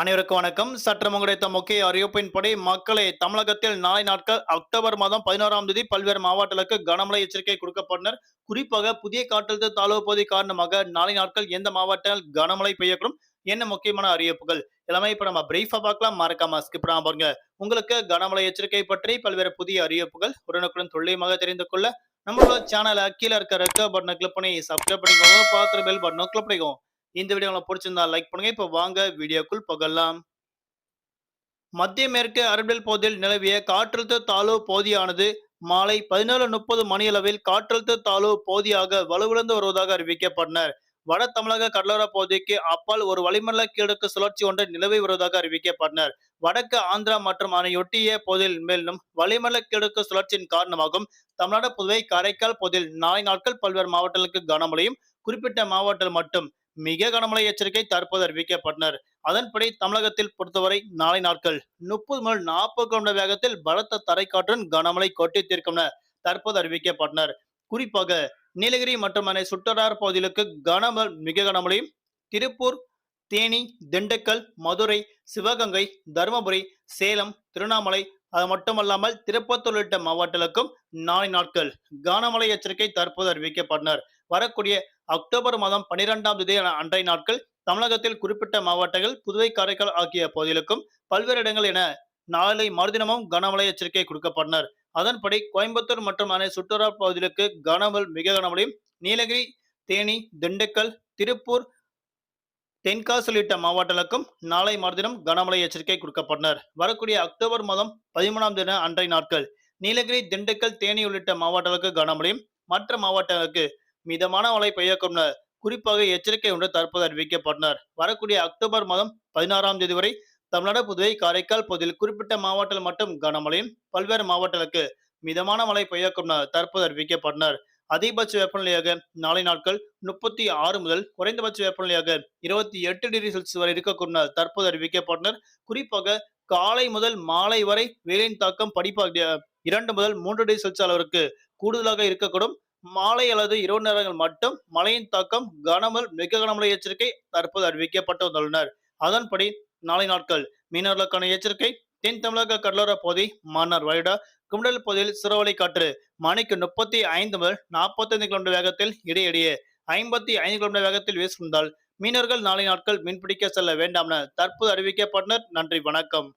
அனைவருக்கும் வணக்கம். சற்று கிடைத்த முக்கிய அறிவிப்பின்படி மக்களை தமிழகத்தில் நாளை நாட்கள் அக்டோபர் மாதம் பதினோராம் தேதி பல்வேறு மாவட்டங்களுக்கு கனமழை எச்சரிக்கை கொடுக்கப்பட்டனர். குறிப்பாக புதிய காற்றழுத்த தாழ்வு பகுதி காரணமாக நாளை நாட்கள் எந்த மாவட்டங்கள் கனமழை பெய்யக்கூடும் என்ன முக்கியமான அறிவிப்புகள்? எல்லாமே இப்ப நம்ம பிரீஃபா பார்க்கலாம். மறக்காம ஸ்கிப் பண்ணாம பாருங்க. உங்களுக்கு கனமழை எச்சரிக்கை பற்றி பல்வேறு புதிய அறிவிப்புகள் உடனுக்குடன் துல்லியமாக தெரிந்து கொள்ள நம்மளோட சேனலை கீழே இருக்க ரெக்க பட்டனை கிளிக் பண்ணி சப்ஸ்கிரைப் பண்ணிக்கோங்க. பார்த்து பெல் பட்டனை கிளிக் பண்ணிக்கோங்க. இந்த வீடியோ உங்களுக்கு பிடிச்சிருந்தா லைக் பண்ணுங்க. இப்போ வாங்க வீடியோக்குள் போகலாம். மத்திய மேற்கு அரபியல் பகுதியில் நிலவிய காற்றழுத்த தாழ்வு பகுதியானது மாலை பதினேழு முப்பது மணியளவில் காற்றழுத்த தாழ்வு பகுதியாக வலுவிழந்து வருவதாக அறிவிக்கப்பட்டனர். வட தமிழக கடலோர பகுதிக்கு அப்பால் ஒரு வளிமண்டல கிழக்கு சுழற்சி ஒன்று நிலவி வருவதாக அறிவிக்கப்பட்டனர். வடக்கு ஆந்திரா மற்றும் அதனையொட்டிய பகுதியில் மேலும் வளிமண்டல கிழக்கு சுழற்சியின் காரணமாகவும் தமிழ்நாடு புதுவை காரைக்கால் பகுதியில் நாளை நாட்கள் பல்வேறு மாவட்டங்களுக்கு கனமழையும் குறிப்பிட்ட மாவட்டத்தில் மட்டும் மிக கனமழை எச்சரிக்கை தற்போது அறிவிக்கப்பட்டனர். அதன்படி தமிழகத்தில் பொறுத்தவரை நாளை நாட்கள் முப்பது முதல் நாற்பது கிலோமீட்டர் வேகத்தில் பலத்த தரைக்காற்றுடன் கனமழை கொட்டி தீர்க்கும் தற்போது அறிவிக்கப்பட்டனர். குறிப்பாக நீலகிரி மற்றும் அதனை சுற்றுவட்டார பகுதிகளுக்கு கனமழை மிக கனமழையும் திருப்பூர் தேனி திண்டுக்கல் மதுரை சிவகங்கை தருமபுரி சேலம் திருவண்ணாமலை அது மட்டுமல்லாமல் திருப்பத்தூர் உள்ளிட்ட மாவட்டங்களுக்கும் நாளை நாட்கள் கனமழை எச்சரிக்கை தற்போது அறிவிக்கப்பட்டனர். வரக்கூடிய அக்டோபர் மாதம் பனிரெண்டாம் தேதி அன்றைய நாட்கள் தமிழகத்தில் குறிப்பிட்ட மாவட்டங்கள் புதுவை காரைக்கால் ஆகிய பகுதிகளுக்கும் பல்வேறு இடங்கள் என நாளை மறுதினமும் கனமழை எச்சரிக்கை கொடுக்கப்பட்டனர். அதன்படி கோயம்புத்தூர் மற்றும் அனை சுற்றுலா பகுதிகளுக்கு கனமல் மிக கனமழையும் நீலகிரி தேனி திண்டுக்கல் திருப்பூர் தென்காசி உள்ளிட்ட மாவட்டங்களுக்கும் நாளை மறுதினம் கனமழை எச்சரிக்கை கொடுக்கப்பட்டனர். வரக்கூடிய அக்டோபர் மாதம் பதிமூணாம் தின அன்றைய நாட்கள் நீலகிரி திண்டுக்கல் தேனி உள்ளிட்ட மாவட்டங்களுக்கு கனமழையும் மற்ற மாவட்டங்களுக்கு மிதமான மழை பெய்யக்கும் குறிப்பாக எச்சரிக்கை ஒன்று தற்போது அறிவிக்கப்பட்டனர். வரக்கூடிய அக்டோபர் மாதம் பதினாறாம் தேதி வரை தமிழ்நாடு புதுவை காரைக்கால் பகுதியில் குறிப்பிட்ட மாவட்டத்தில் மட்டும் கனமழையும் பல்வேறு மாவட்டங்களுக்கு மிதமான மழை பெய்யக்கும் தற்போது அறிவிக்கப்பட்டனர். அதிகபட்ச வெப்பநிலையாக நாளை நாட்கள் முப்பத்தி ஆறு முதல் குறைந்தபட்ச வெப்பநிலையாக இருபத்தி எட்டு டிகிரி செல்சியஸ் வரை இருக்கக்கூடும் தற்போது அறிவிக்கப்பட்டனர். குறிப்பாக காலை முதல் மாலை வரை வெயிலின் தாக்கம் படிப்பாக இரண்டு முதல் மூன்று டிகிரி செல்சியஸ் அளவிற்கு கூடுதலாக இருக்கக்கூடும். மாலை அல்லது இரவு நேரங்கள் மட்டும் மழையின் தாக்கம் கனமல் மிக கனமழை எச்சரிக்கை தற்போது அறிவிக்கப்பட்டு வந்துள்ளனர். அதன்படி நாளை நாட்கள் மீனவர்களுக்கான எச்சரிக்கை. தென் தமிழக கடலோர பகுதி மன்னார் வைடா குண்டல் பகுதியில் சிறுவலை காற்று மணிக்கு முப்பத்தி ஐந்து முதல் நாற்பத்தி ஐந்து கிலோமீட்டர் வேகத்தில் இடையிடையே ஐம்பத்தி ஐந்து கிலோமீட்டர் வேகத்தில் வீசுவதால் மீனவர்கள் நாளை நாட்கள் மீன்பிடிக்க செல்ல வேண்டாம் என தற்போது அறிவிக்கப்பட்டனர். நன்றி வணக்கம்.